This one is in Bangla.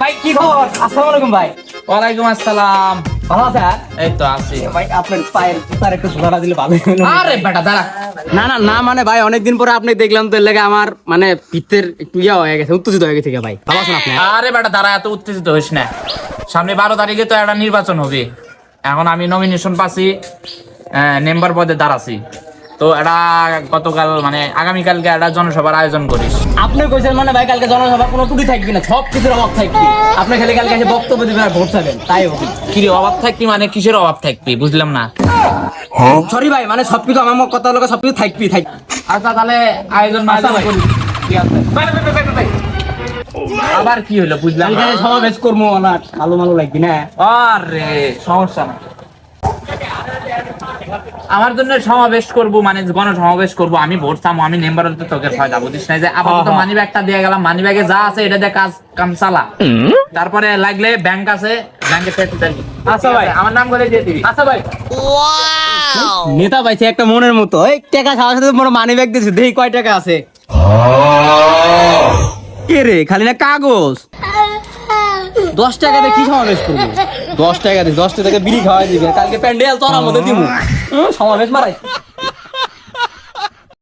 ভাই কি খবর? আসসালামু আলাইকুম ভাই। ওয়ালাইকুম আসসালাম। ভালো আছে এই তো আছি। ভাই আপনার পায়ের তার একটু ঝোলাটা দিলে ভালো আরে বেটা দাঁড়া। না না না মানে ভাই অনেকদিন পরে আপনি দেখলাম তো এর আমার মানে একটু ইয়া হয়ে গেছে উত্তেজিত হয়ে গেছে ভাই। ভালো আছেন আপনি? আরে বেটা দাঁড়া এত উত্তেজিত হইস না। সামনে বারো তারিখে তো একটা নির্বাচন হবে। এখন আমি নমিনেশন পাচ্ছি মেম্বার পদে দাঁড়াছি তো এটা গতকাল মানে আগামীকালকে একটা জনসভার আয়োজন করিস। আপনি কইছেন মানে ভাই কালকে জনসভা কোনো ত্রুটি থাকবে না সব কিছুর অভাব থাকবে। আপনি খালি কালকে এসে বক্তব্য দিবেন আর ভোট চাবেন তাই হবে। কি রে, অভাব থাকবি মানে কিসের অভাব থাকবি বুঝলাম না। সরি ভাই মানে সবকিছু আমার মত কথা লোক সবকিছু থাকবি থাকবে আচ্ছা তাহলে আয়োজন আচ্ছা আয়োজন ভাই। করি ঠিক আছে। Bye, bye, bye, bye. আবার কি হলো বুঝলাম সমাবেশ করব না ভালো ভালো লাগবে না। আরে সমস্যা না আমার জন্য সমাবেশ করব মানে গণ সমাবেশ করব। আমি ভোট চামো আমি মেম্বার হতে তোকে ফায়দা বুঝিস না যে আপাতত। মানি ব্যাগটা দিয়ে গেলাম মানি ব্যাগে যা আছে এটা দিয়ে কাজ কাম চালা। তারপরে লাগলে ব্যাংক আছে ব্যাংকে পেতে দিবি। আচ্ছা ভাই। আমার নাম করে দিয়ে দিবি। আচ্ছা ভাই। নেতা পাইছে একটা মনের মতো। এই টাকা খাওয়ার সাথে মনে মানি ব্যাগ দিয়েছে দেখি কয় টাকা আছে। কে রে খালি না কাগজ? দশ টাকা দিয়ে কি সমাবেশ করব? দশ টাকা দিস, দশ টাকা বিড়ি খাওয়াই দিবে। কালকে প্যান্ডেল তোর মধ্যে দিব সমাবেশ মারাই